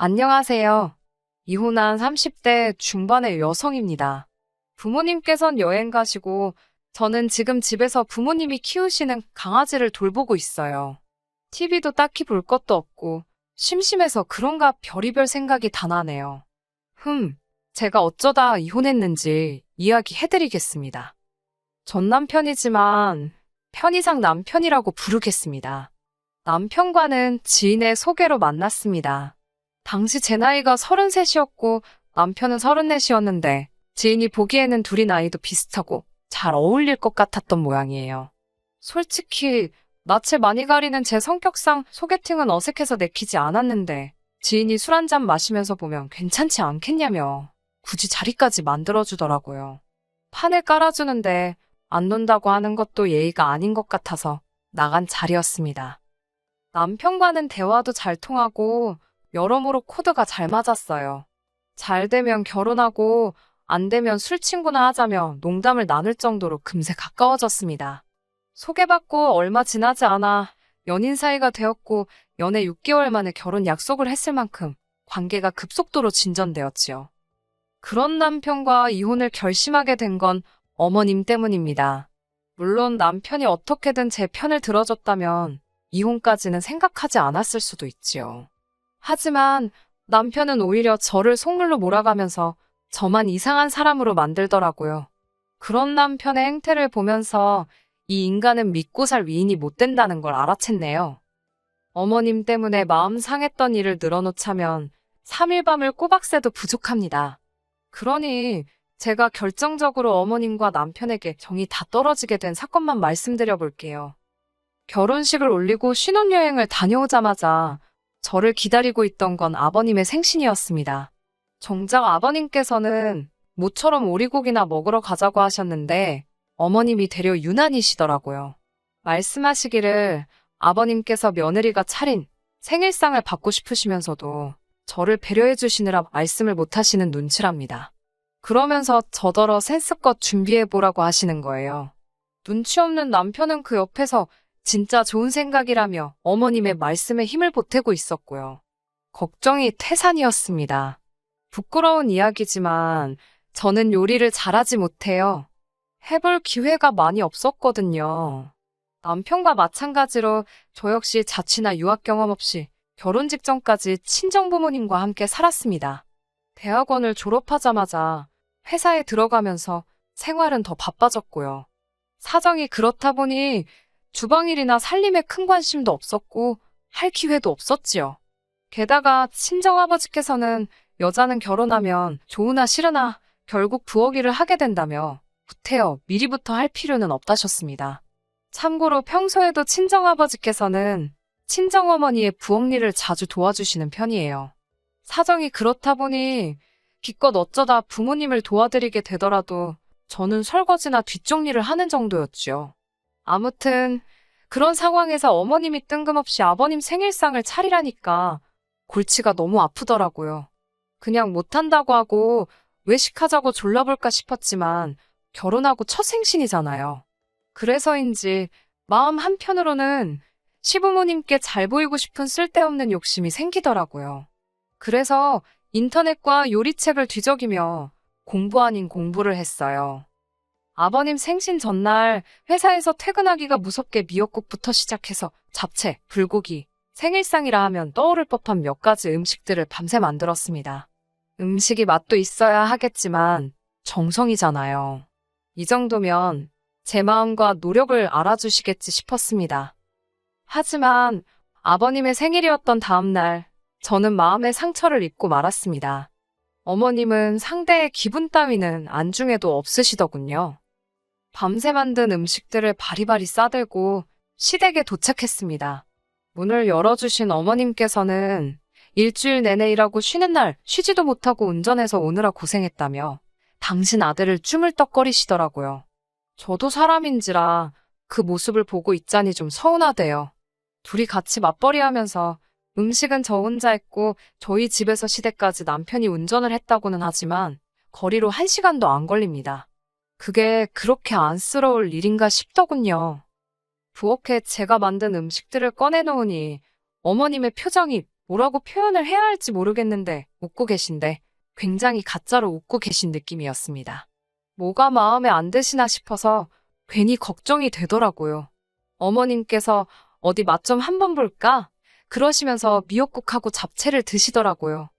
안녕하세요. 이혼한 30대 중반의 여성입니다. 부모님께선 여행 가시고 저는 지금 집에서 부모님이 키우시는 강아지를 돌보고 있어요. TV도 딱히 볼 것도 없고 심심해서 그런가 별의별 생각이 다 나네요. 흠, 제가 어쩌다 이혼했는지 이야기해드리겠습니다. 전 남편이지만 편의상 남편이라고 부르겠습니다. 남편과는 지인의 소개로 만났습니다. 당시 제 나이가 33이었고 남편은 34이었는데 지인이 보기에는 둘이 나이도 비슷하고 잘 어울릴 것 같았던 모양이에요. 솔직히 낯을 많이 가리는 제 성격상 소개팅은 어색해서 내키지 않았는데 지인이 술 한잔 마시면서 보면 괜찮지 않겠냐며 굳이 자리까지 만들어주더라고요. 판을 깔아주는데 안 논다고 하는 것도 예의가 아닌 것 같아서 나간 자리였습니다. 남편과는 대화도 잘 통하고 여러모로 코드가 잘 맞았어요. 잘 되면 결혼하고 안 되면 술 친구나 하자며 농담을 나눌 정도로 금세 가까워졌습니다. 소개받고 얼마 지나지 않아 연인 사이가 되었고 연애 6개월 만에 결혼 약속을 했을 만큼 관계가 급속도로 진전되었지요. 그런 남편과 이혼을 결심하게 된 건 어머님 때문입니다. 물론 남편이 어떻게든 제 편을 들어줬다면 이혼까지는 생각하지 않았을 수도 있지요. 하지만 남편은 오히려 저를 속물로 몰아가면서 저만 이상한 사람으로 만들더라고요. 그런 남편의 행태를 보면서 이 인간은 믿고 살 위인이 못 된다는 걸 알아챘네요. 어머님 때문에 마음 상했던 일을 늘어놓자면 3일 밤을 꼬박 새도 부족합니다. 그러니 제가 결정적으로 어머님과 남편에게 정이 다 떨어지게 된 사건만 말씀드려 볼게요. 결혼식을 올리고 신혼여행을 다녀오자마자 저를 기다리고 있던 건 아버님의 생신이었습니다. 정작 아버님께서는 모처럼 오리고기나 먹으러 가자고 하셨는데 어머님이 되려 유난이시더라고요. 말씀하시기를 아버님께서 며느리가 차린 생일상을 받고 싶으시면서도 저를 배려해 주시느라 말씀을 못 하시는 눈치랍니다. 그러면서 저더러 센스껏 준비해 보라고 하시는 거예요. 눈치 없는 남편은 그 옆에서 진짜 좋은 생각이라며 어머님의 말씀에 힘을 보태고 있었고요. 걱정이 태산이었습니다. 부끄러운 이야기지만 저는 요리를 잘하지 못해요. 해볼 기회가 많이 없었거든요. 남편과 마찬가지로 저 역시 자취나 유학 경험 없이 결혼 직전까지 친정부모님과 함께 살았습니다. 대학원을 졸업하자마자 회사에 들어가면서 생활은 더 바빠졌고요. 사정이 그렇다 보니 주방일이나 살림에 큰 관심도 없었고 할 기회도 없었지요. 게다가 친정아버지께서는 여자는 결혼하면 좋으나 싫으나 결국 부엌 일을 하게 된다며 구태여 미리부터 할 필요는 없다셨습니다. 참고로 평소에도 친정아버지께서는 친정어머니의 부엌 일을 자주 도와주시는 편이에요. 사정이 그렇다 보니 기껏 어쩌다 부모님을 도와드리게 되더라도 저는 설거지나 뒷정리를 하는 정도였지요. 아무튼 그런 상황에서 어머님이 뜬금없이 아버님 생일상을 차리라니까 골치가 너무 아프더라고요. 그냥 못한다고 하고 외식하자고 졸라볼까 싶었지만 결혼하고 첫 생신이잖아요. 그래서인지 마음 한편으로는 시부모님께 잘 보이고 싶은 쓸데없는 욕심이 생기더라고요. 그래서 인터넷과 요리책을 뒤적이며 공부 아닌 공부를 했어요. 아버님 생신 전날 회사에서 퇴근하기가 무섭게 미역국부터 시작해서 잡채, 불고기, 생일상이라 하면 떠오를 법한 몇 가지 음식들을 밤새 만들었습니다. 음식이 맛도 있어야 하겠지만 정성이잖아요. 이 정도면 제 마음과 노력을 알아주시겠지 싶었습니다. 하지만 아버님의 생일이었던 다음날 저는 마음의 상처를 입고 말았습니다. 어머님은 상대의 기분 따위는 안중에도 없으시더군요. 밤새 만든 음식들을 바리바리 싸들고 시댁에 도착했습니다. 문을 열어주신 어머님께서는 일주일 내내 일하고 쉬는 날 쉬지도 못하고 운전해서 오느라 고생했다며 당신 아들을 쭈물떡거리시더라고요. 저도 사람인지라 그 모습을 보고 있자니 좀 서운하대요. 둘이 같이 맞벌이 하면서 음식은 저 혼자 했고 저희 집에서 시댁까지 남편이 운전을 했다고는 하지만 거리로 한 시간도 안 걸립니다. 그게 그렇게 안쓰러울 일인가 싶더군요. 부엌에 제가 만든 음식들을 꺼내놓으니 어머님의 표정이 뭐라고 표현을 해야 할지 모르겠는데 웃고 계신데 굉장히 가짜로 웃고 계신 느낌이었습니다. 뭐가 마음에 안 드시나 싶어서 괜히 걱정이 되더라고요. 어머님께서 어디 맛 좀 한번 볼까? 그러시면서 미역국하고 잡채를 드시더라고요.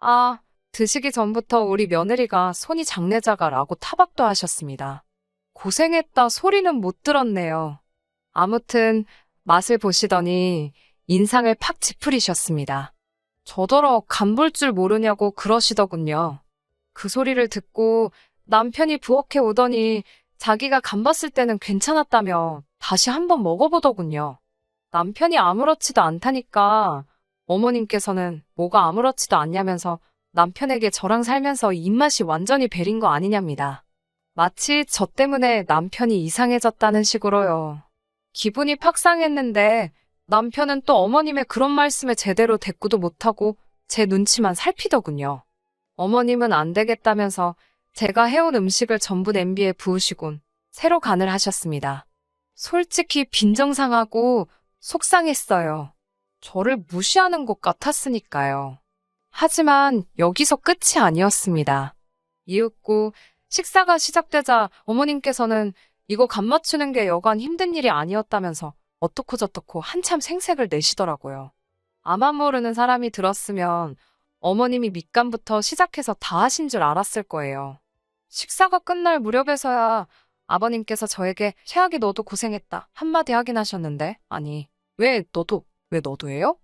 아, 드시기 전부터 우리 며느리가 손이 장내자가라고 타박도 하셨습니다. 고생했다 소리는 못 들었네요. 아무튼 맛을 보시더니 인상을 팍 찌푸리셨습니다. 저더러 간볼 줄 모르냐고 그러시더군요. 그 소리를 듣고 남편이 부엌에 오더니 자기가 간 봤을 때는 괜찮았다며 다시 한번 먹어보더군요. 남편이 아무렇지도 않다니까 어머님께서는 뭐가 아무렇지도 않냐면서 남편에게 저랑 살면서 입맛이 완전히 베린 거 아니냐입니다. 마치 저 때문에 남편이 이상해졌다는 식으로요. 기분이 팍 상했는데 남편은 또 어머님의 그런 말씀에 제대로 대꾸도 못하고 제 눈치만 살피더군요. 어머님은 안 되겠다면서 제가 해온 음식을 전부 냄비에 부으시곤 새로 간을 하셨습니다. 솔직히 빈정상하고 속상했어요. 저를 무시하는 것 같았으니까요. 하지만 여기서 끝이 아니었습니다. 이윽고 식사가 시작되자 어머님께서는 이거 간 맞추는 게 여간 힘든 일이 아니었다면서 어떻고 저떻고 한참 생색을 내시더라고요. 아마 모르는 사람이 들었으면 어머님이 밑간부터 시작해서 다 하신 줄 알았을 거예요. 식사가 끝날 무렵에서야 아버님께서 저에게 최악이 너도 고생했다 한마디 하긴 하셨는데 아니 왜 너도 왜 너도예요?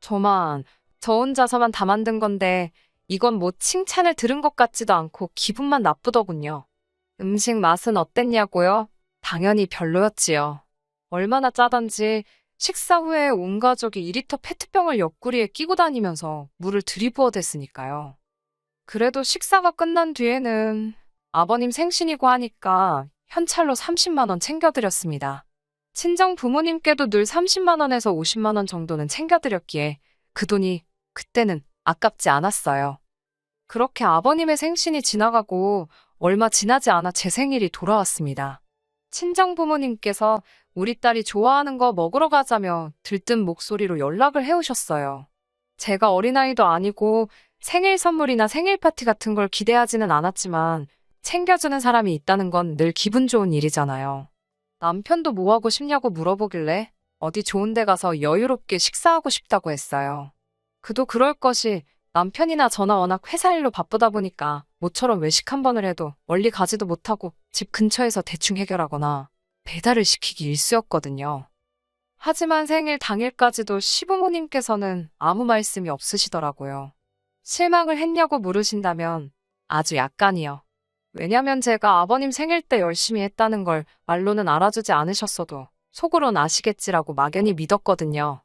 저만 저 혼자서만 다 만든 건데 이건 뭐 칭찬을 들은 것 같지도 않고 기분만 나쁘더군요. 음식 맛은 어땠냐고요? 당연히 별로였지요. 얼마나 짜던지 식사 후에 온 가족이 2리터 페트병을 옆구리에 끼고 다니면서 물을 들이부어 댔으니까요. 그래도 식사가 끝난 뒤에는 아버님 생신이고 하니까 현찰로 30만 원 챙겨드렸습니다. 친정 부모님께도 늘 30만 원에서 50만 원 정도는 챙겨드렸기에 그 돈이 그때는 아깝지 않았어요. 그렇게 아버님의 생신이 지나가고 얼마 지나지 않아 제 생일이 돌아왔습니다. 친정 부모님께서 우리 딸이 좋아하는 거 먹으러 가자며 들뜬 목소리로 연락을 해오셨어요. 제가 어린아이도 아니고 생일 선물이나 생일 파티 같은 걸 기대하지는 않았지만 챙겨주는 사람이 있다는 건 늘 기분 좋은 일이잖아요. 남편도 뭐 하고 싶냐고 물어보길래 어디 좋은 데 가서 여유롭게 식사하고 싶다고 했어요. 그도 그럴 것이 남편이나 저나 워낙 회사 일로 바쁘다 보니까 모처럼 외식 한 번을 해도 멀리 가지도 못하고 집 근처에서 대충 해결하거나 배달을 시키기 일쑤였거든요. 하지만 생일 당일까지도 시부모님께서는 아무 말씀이 없으시더라고요. 실망을 했냐고 물으신다면 아주 약간이요. 왜냐면 제가 아버님 생일 때 열심히 했다는 걸 말로는 알아주지 않으셨어도 속으론 아시겠지라고 막연히 믿었거든요.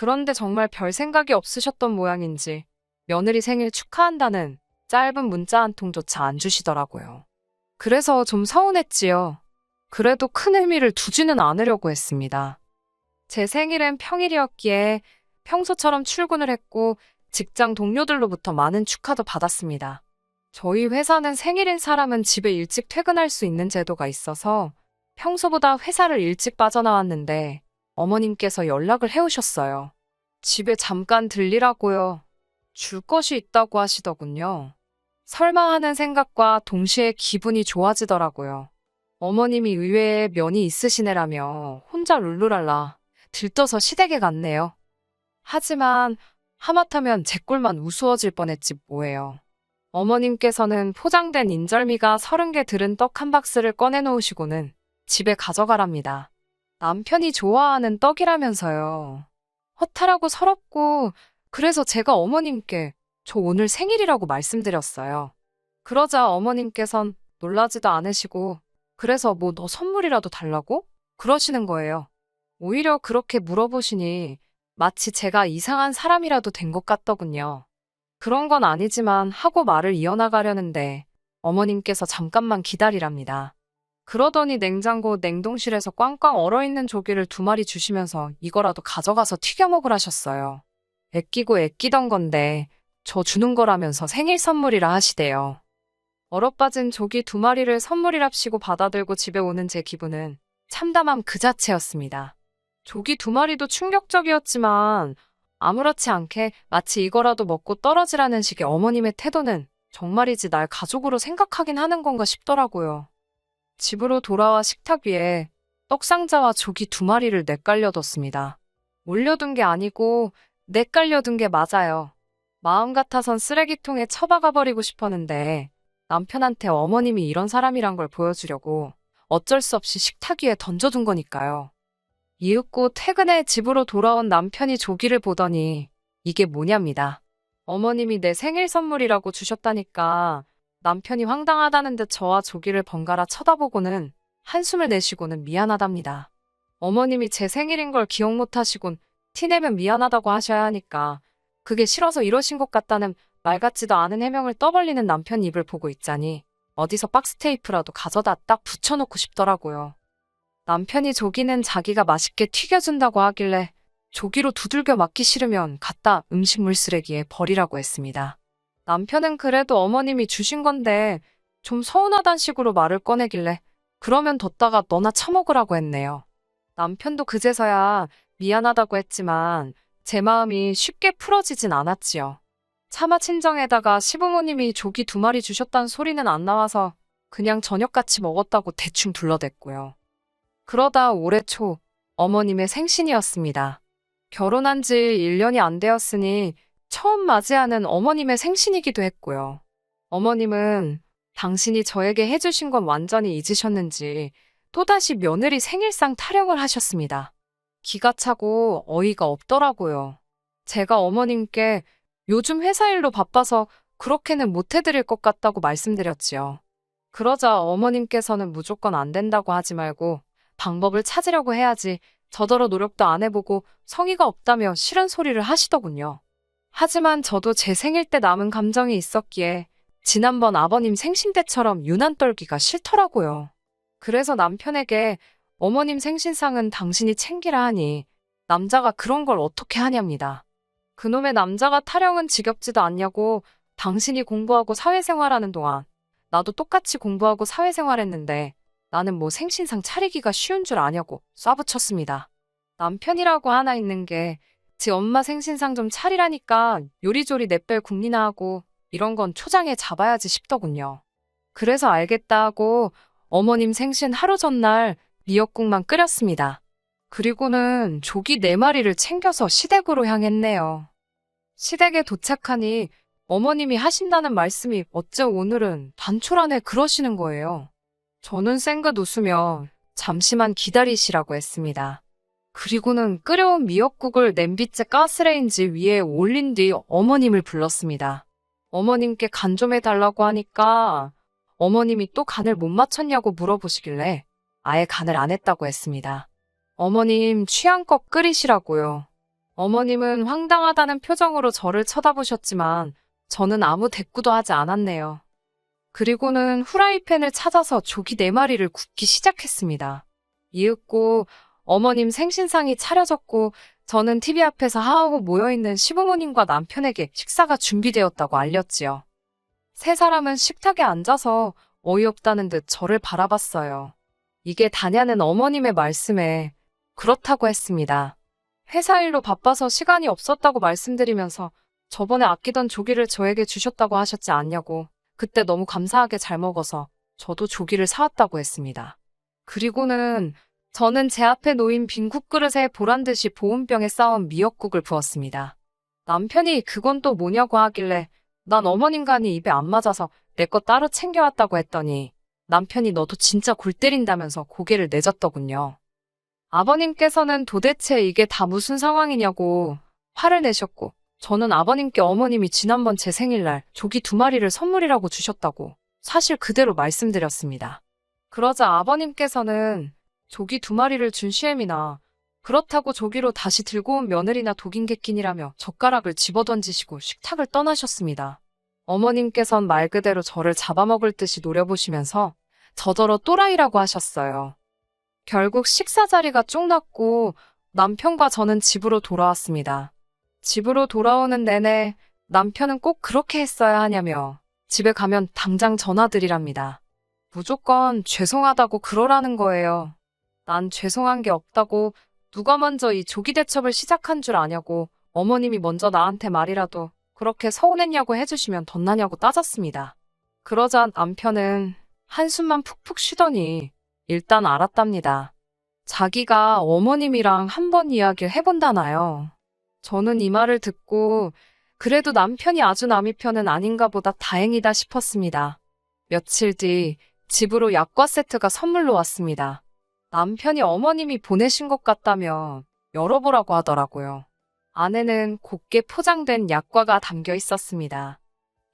그런데 정말 별 생각이 없으셨던 모양인지 며느리 생일 축하한다는 짧은 문자 한 통조차 안 주시더라고요. 그래서 좀 서운했지요. 그래도 큰 의미를 두지는 않으려고 했습니다. 제 생일엔 평일이었기에 평소처럼 출근을 했고 직장 동료들로부터 많은 축하도 받았습니다. 저희 회사는 생일인 사람은 집에 일찍 퇴근할 수 있는 제도가 있어서 평소보다 회사를 일찍 빠져나왔는데 어머님께서 연락을 해오셨어요. 집에 잠깐 들리라고요. 줄 것이 있다고 하시더군요. 설마 하는 생각과 동시에 기분이 좋아지더라고요. 어머님이 의외에 면이 있으시네라며 혼자 룰루랄라 들떠서 시댁에 갔네요. 하지만 하마터면 제 꼴만 우스워질 뻔했지 뭐예요. 어머님께서는 포장된 인절미가 서른 개 들은 떡 한 박스를 꺼내놓으시고는 집에 가져가랍니다. 남편이 좋아하는 떡이라면서요. 허탈하고 서럽고 그래서 제가 어머님께 저 오늘 생일이라고 말씀드렸어요. 그러자 어머님께선 놀라지도 않으시고 그래서 뭐 너 선물이라도 달라고? 그러시는 거예요. 오히려 그렇게 물어보시니 마치 제가 이상한 사람이라도 된 것 같더군요. 그런 건 아니지만 하고 말을 이어나가려는데 어머님께서 잠깐만 기다리랍니다. 그러더니 냉장고 냉동실에서 꽝꽝 얼어있는 조개를 두 마리 주시면서 이거라도 가져가서 튀겨 먹으라셨어요. 애끼고 애끼던 건데 저 주는 거라면서 생일 선물이라 하시대요. 얼어빠진 조기 두 마리를 선물이랍시고 받아들고 집에 오는 제 기분은 참담함 그 자체였습니다. 조기 두 마리도 충격적이었지만 아무렇지 않게 마치 이거라도 먹고 떨어지라는 식의 어머님의 태도는 정말이지 날 가족으로 생각하긴 하는 건가 싶더라고요. 집으로 돌아와 식탁 위에 떡상자와 조기 두 마리를 내깔려뒀습니다. 올려둔 게 아니고 내깔려둔 게 맞아요. 마음 같아선 쓰레기통에 처박아 버리고 싶었는데 남편한테 어머님이 이런 사람이란 걸 보여주려고 어쩔 수 없이 식탁 위에 던져둔 거니까요. 이윽고 퇴근해 집으로 돌아온 남편이 조기를 보더니 이게 뭐냐입니다. 어머님이 내 생일 선물이라고 주셨다니까 남편이 황당하다는 듯 저와 조기를 번갈아 쳐다보고는 한숨을 내쉬고는 미안하답니다. 어머님이 제 생일인 걸 기억 못 하시곤 티내면 미안하다고 하셔야 하니까 그게 싫어서 이러신 것 같다는 말 같지도 않은 해명을 떠벌리는 남편 입을 보고 있자니 어디서 박스 테이프라도 가져다 딱 붙여놓고 싶더라고요. 남편이 조기는 자기가 맛있게 튀겨준다고 하길래 조기로 두들겨 맞기 싫으면 갖다 음식물 쓰레기에 버리라고 했습니다. 남편은 그래도 어머님이 주신 건데 좀 서운하단 식으로 말을 꺼내길래 그러면 뒀다가 너나 처먹으라고 했네요. 남편도 그제서야 미안하다고 했지만 제 마음이 쉽게 풀어지진 않았지요. 차마 친정에다가 시부모님이 조기 두 마리 주셨다는 소리는 안 나와서 그냥 저녁같이 먹었다고 대충 둘러댔고요. 그러다 올해 초 어머님의 생신이었습니다. 결혼한 지 1년이 안 되었으니 처음 맞이하는 어머님의 생신이기도 했고요. 어머님은 당신이 저에게 해주신 건 완전히 잊으셨는지 또다시 며느리 생일상 타령을 하셨습니다. 기가 차고 어이가 없더라고요. 제가 어머님께 요즘 회사 일로 바빠서 그렇게는 못 해드릴 것 같다고 말씀드렸지요. 그러자 어머님께서는 무조건 안 된다고 하지 말고 방법을 찾으려고 해야지 저더러 노력도 안 해보고 성의가 없다며 싫은 소리를 하시더군요. 하지만 저도 제 생일 때 남은 감정이 있었기에 지난번 아버님 생신 때처럼 유난 떨기가 싫더라고요. 그래서 남편에게 어머님 생신상은 당신이 챙기라 하니 남자가 그런 걸 어떻게 하냐입니다. 그놈의 남자가 타령은 지겹지도 않냐고 당신이 공부하고 사회생활하는 동안 나도 똑같이 공부하고 사회생활했는데 나는 뭐 생신상 차리기가 쉬운 줄 아냐고 쏴붙였습니다. 남편이라고 하나 있는 게 지 엄마 생신상 좀 차리라니까 요리조리 내뺄 궁리나 하고 이런 건 초장에 잡아야지 싶더군요. 그래서 알겠다 하고 어머님 생신 하루 전날 미역국만 끓였습니다. 그리고는 조기 네 마리를 챙겨서 시댁으로 향했네요. 시댁에 도착하니 어머님이 하신다는 말씀이 어째 오늘은 단촐 안에 그러시는 거예요. 저는 쌩긋 웃으며 잠시만 기다리시라고 했습니다. 그리고는 끓여온 미역국을 냄비째 가스레인지 위에 올린 뒤 어머님을 불렀습니다. 어머님께 간 좀 해달라고 하니까 어머님이 또 간을 못 맞췄냐고 물어보시길래 아예 간을 안 했다고 했습니다. 어머님 취향껏 끓이시라고요. 어머님은 황당하다는 표정으로 저를 쳐다보셨지만 저는 아무 대꾸도 하지 않았네요. 그리고는 후라이팬을 찾아서 조기 네 마리를 굽기 시작했습니다. 이윽고 어머님 생신상이 차려졌고 저는 TV 앞에서 하하호 모여있는 시부모님과 남편에게 식사가 준비되었다고 알렸지요. 세 사람은 식탁에 앉아서 어이없다는 듯 저를 바라봤어요. 이게 다냐는 어머님의 말씀에 그렇다고 했습니다. 회사 일로 바빠서 시간이 없었다고 말씀드리면서 저번에 아끼던 조기를 저에게 주셨다고 하셨지 않냐고 그때 너무 감사하게 잘 먹어서 저도 조기를 사왔다고 했습니다. 그리고는 저는 제 앞에 놓인 빈 국그릇에 보란 듯이 보온병에 쌓은 미역국을 부었습니다. 남편이 그건 또 뭐냐고 하길래 난 어머님 간이 입에 안 맞아서 내 거 따로 챙겨왔다고 했더니 남편이 너도 진짜 골 때린다면서 고개를 내졌더군요. 아버님께서는 도대체 이게 다 무슨 상황이냐고 화를 내셨고 저는 아버님께 어머님이 지난번 제 생일날 조기 두 마리를 선물이라고 주셨다고 사실 그대로 말씀드렸습니다. 그러자 아버님께서는 조기 두 마리를 준 시엠이나 그렇다고 조기로 다시 들고 온 며느리나 독인 객긴이라며 젓가락을 집어던지시고 식탁을 떠나셨습니다. 어머님께선 말 그대로 저를 잡아먹을 듯이 노려보시면서 저더러 또라이라고 하셨어요. 결국 식사 자리가 쭉 났고 남편과 저는 집으로 돌아왔습니다. 집으로 돌아오는 내내 남편은 꼭 그렇게 했어야 하냐며 집에 가면 당장 전화드리랍니다. 무조건 죄송하다고 그러라는 거예요. 난 죄송한 게 없다고 누가 먼저 이 조기 대첩을 시작한 줄 아냐고 어머님이 먼저 나한테 말이라도 그렇게 서운했냐고 해주시면 덧나냐고 따졌습니다. 그러자 남편은 한숨만 푹푹 쉬더니 일단 알았답니다. 자기가 어머님이랑 한번 이야기를 해본다나요. 저는 이 말을 듣고 그래도 남편이 아주 남이 편은 아닌가 보다 다행이다 싶었습니다. 며칠 뒤 집으로 약과 세트가 선물로 왔습니다. 남편이 어머님이 보내신 것 같다며 열어보라고 하더라고요. 안에는 곱게 포장된 약과가 담겨 있었습니다.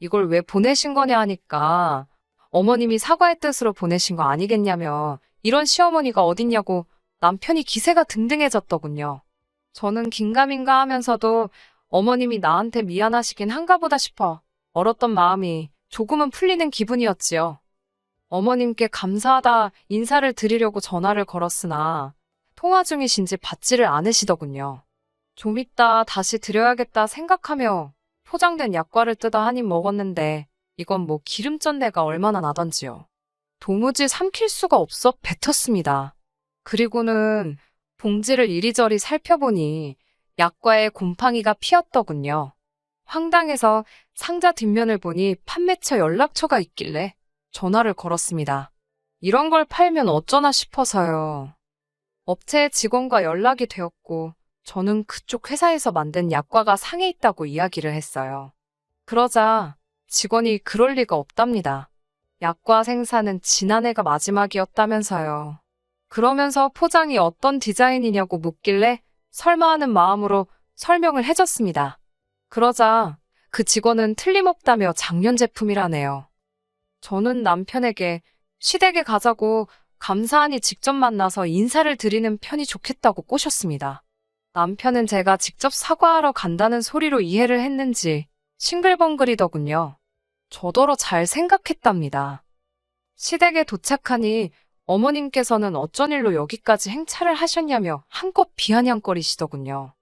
이걸 왜 보내신 거냐 하니까 어머님이 사과의 뜻으로 보내신 거 아니겠냐며 이런 시어머니가 어딨냐고 남편이 기세가 등등해졌더군요. 저는 긴가민가 하면서도 어머님이 나한테 미안하시긴 한가 보다 싶어 얼었던 마음이 조금은 풀리는 기분이었지요. 어머님께 감사하다 인사를 드리려고 전화를 걸었으나 통화 중이신지 받지를 않으시더군요. 좀 이따 다시 드려야겠다 생각하며 포장된 약과를 뜯어 한 입 먹었는데 이건 뭐 기름전내가 얼마나 나던지요. 도무지 삼킬 수가 없어 뱉었습니다. 그리고는 봉지를 이리저리 살펴보니 약과에 곰팡이가 피었더군요. 황당해서 상자 뒷면을 보니 판매처 연락처가 있길래 전화를 걸었습니다. 이런 걸 팔면 어쩌나 싶어서요. 업체 직원과 연락이 되었고 저는 그쪽 회사에서 만든 약과가 상해 있다고 이야기를 했어요. 그러자 직원이 그럴 리가 없답니다. 약과 생산은 지난해가 마지막이었다면서요. 그러면서 포장이 어떤 디자인이냐고 묻길래 설마 하는 마음으로 설명을 해줬습니다. 그러자 그 직원은 틀림없다며 작년 제품이라네요. 저는 남편에게 시댁에 가자고 감사하니 직접 만나서 인사를 드리는 편이 좋겠다고 꼬셨습니다. 남편은 제가 직접 사과하러 간다는 소리로 이해를 했는지 싱글벙글이더군요. 저더러 잘 생각했답니다. 시댁에 도착하니 어머님께서는 어쩐 일로 여기까지 행차를 하셨냐며 한껏 비아냥거리시더군요.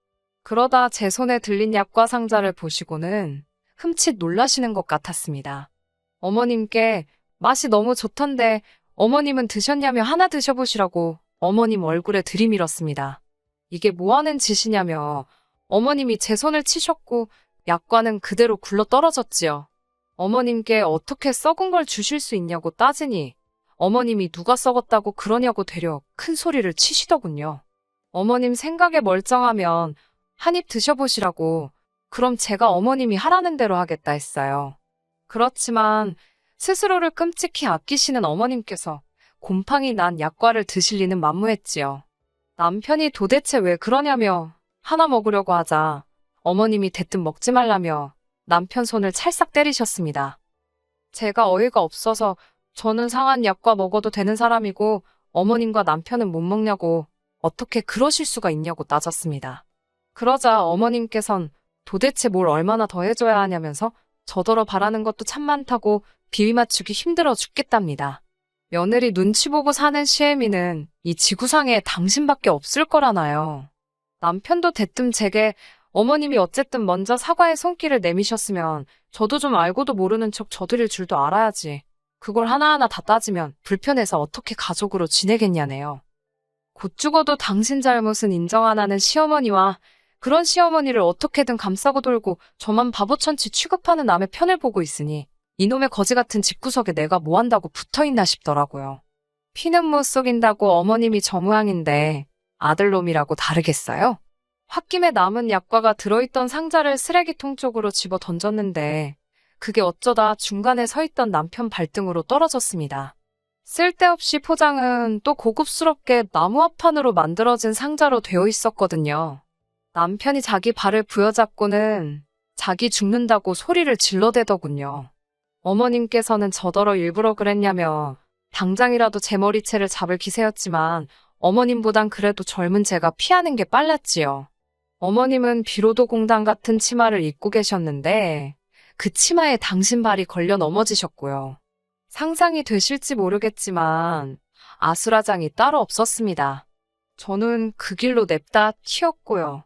그러다 제 손에 들린 약과 상자를 보시고는 흠칫 놀라시는 것 같았습니다. 어머님께 맛이 너무 좋던데 어머님은 드셨냐며 하나 드셔보시라고 어머님 얼굴에 들이밀었습니다. 이게 뭐 하는 짓이냐며 어머님이 제 손을 치셨고 약과는 그대로 굴러 떨어졌지요. 어머님께 어떻게 썩은 걸 주실 수 있냐고 따지니 어머님이 누가 썩었다고 그러냐고 되려 큰 소리를 치시더군요. 어머님 생각에 멀쩡하면 한 입 드셔보시라고 그럼 제가 어머님이 하라는 대로 하겠다 했어요. 그렇지만 스스로를 끔찍히 아끼시는 어머님께서 곰팡이 난 약과를 드실 리는 만무했지요. 남편이 도대체 왜 그러냐며 하나 먹으려고 하자 어머님이 대뜸 먹지 말라며 남편 손을 찰싹 때리셨습니다. 제가 어이가 없어서 저는 상한 약과 먹어도 되는 사람이고 어머님과 남편은 못 먹냐고 어떻게 그러실 수가 있냐고 따졌습니다. 그러자 어머님께선 도대체 뭘 얼마나 더 해줘야 하냐면서 저더러 바라는 것도 참 많다고 비위 맞추기 힘들어 죽겠답니다. 며느리 눈치 보고 사는 시애미는 이 지구상에 당신밖에 없을 거라나요. 남편도 대뜸 제게 어머님이 어쨌든 먼저 사과의 손길을 내미셨으면 저도 좀 알고도 모르는 척 저드릴 줄도 알아야지. 그걸 하나하나 다 따지면 불편해서 어떻게 가족으로 지내겠냐네요. 곧 죽어도 당신 잘못은 인정 안 하는 시어머니와 그런 시어머니를 어떻게든 감싸고 돌고 저만 바보천치 취급하는 남의 편을 보고 있으니 이놈의 거지 같은 집구석에 내가 뭐 한다고 붙어있나 싶더라고요. 피는 못 속인다고 어머님이 저 모양인데 아들놈이라고 다르겠어요? 홧김에 남은 약과가 들어있던 상자를 쓰레기통 쪽으로 집어 던졌는데 그게 어쩌다 중간에 서 있던 남편 발등으로 떨어졌습니다. 쓸데없이 포장은 또 고급스럽게 나무 합판으로 만들어진 상자로 되어 있었거든요. 남편이 자기 발을 부여잡고는 자기 죽는다고 소리를 질러대더군요. 어머님께서는 저더러 일부러 그랬냐며 당장이라도 제 머리채를 잡을 기세였지만 어머님보단 그래도 젊은 제가 피하는 게 빨랐지요. 어머님은 비로도 공당 같은 치마를 입고 계셨는데 그 치마에 당신 발이 걸려 넘어지셨고요. 상상이 되실지 모르겠지만 아수라장이 따로 없었습니다. 저는 그 길로 냅다 튀었고요.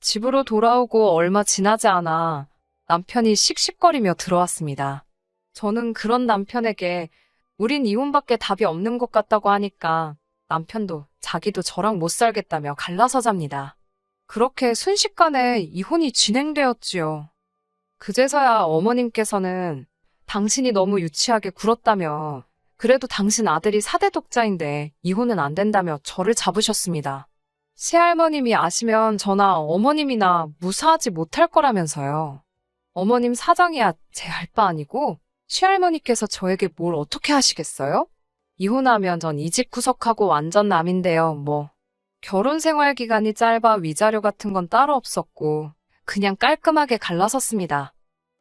집으로 돌아오고 얼마 지나지 않아 남편이 씩씩거리며 들어왔습니다. 저는 그런 남편에게 우린 이혼밖에 답이 없는 것 같다고 하니까 남편도 자기도 저랑 못 살겠다며 갈라서 잡니다. 그렇게 순식간에 이혼이 진행되었지요. 그제서야 어머님께서는 당신이 너무 유치하게 굴었다며 그래도 당신 아들이 사대 독자인데 이혼은 안 된다며 저를 잡으셨습니다. 시할머님이 아시면 저나 어머님이나 무사하지 못할 거라면서요. 어머님 사정이야 제 할 바 아니고 시할머니께서 저에게 뭘 어떻게 하시겠어요? 이혼하면 전이집 구석하고 완전 남인데요, 뭐. 결혼 생활 기간이 짧아 위자료 같은 건 따로 없었고, 그냥 깔끔하게 갈라섰습니다.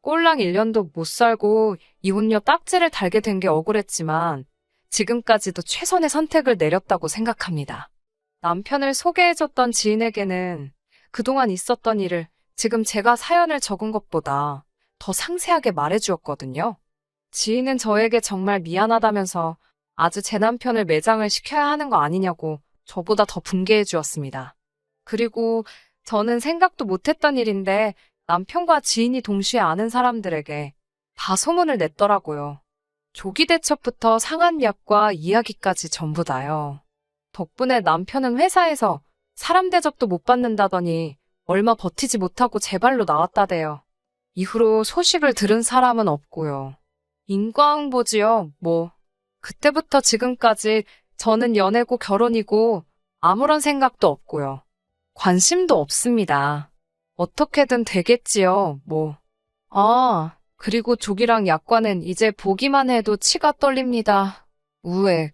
꼴랑 1년도 못 살고 이혼녀 딱지를 달게 된 게 억울했지만, 지금까지도 최선의 선택을 내렸다고 생각합니다. 남편을 소개해줬던 지인에게는 그동안 있었던 일을 지금 제가 사연을 적은 것보다 더 상세하게 말해주었거든요. 지인은 저에게 정말 미안하다면서 아주 제 남편을 매장을 시켜야 하는 거 아니냐고 저보다 더 분개해 주었습니다. 그리고 저는 생각도 못했던 일인데 남편과 지인이 동시에 아는 사람들에게 다 소문을 냈더라고요. 조기 대처부터 상한 약과 이야기까지 전부 다요. 덕분에 남편은 회사에서 사람 대접도 못 받는다더니 얼마 버티지 못하고 제 발로 나왔다대요. 이후로 소식을 들은 사람은 없고요. 인과응보지요, 뭐. 그때부터 지금까지 저는 연애고 결혼이고 아무런 생각도 없고요. 관심도 없습니다. 어떻게든 되겠지요, 뭐. 아, 그리고 조기랑 약과는 이제 보기만 해도 치가 떨립니다. 우에.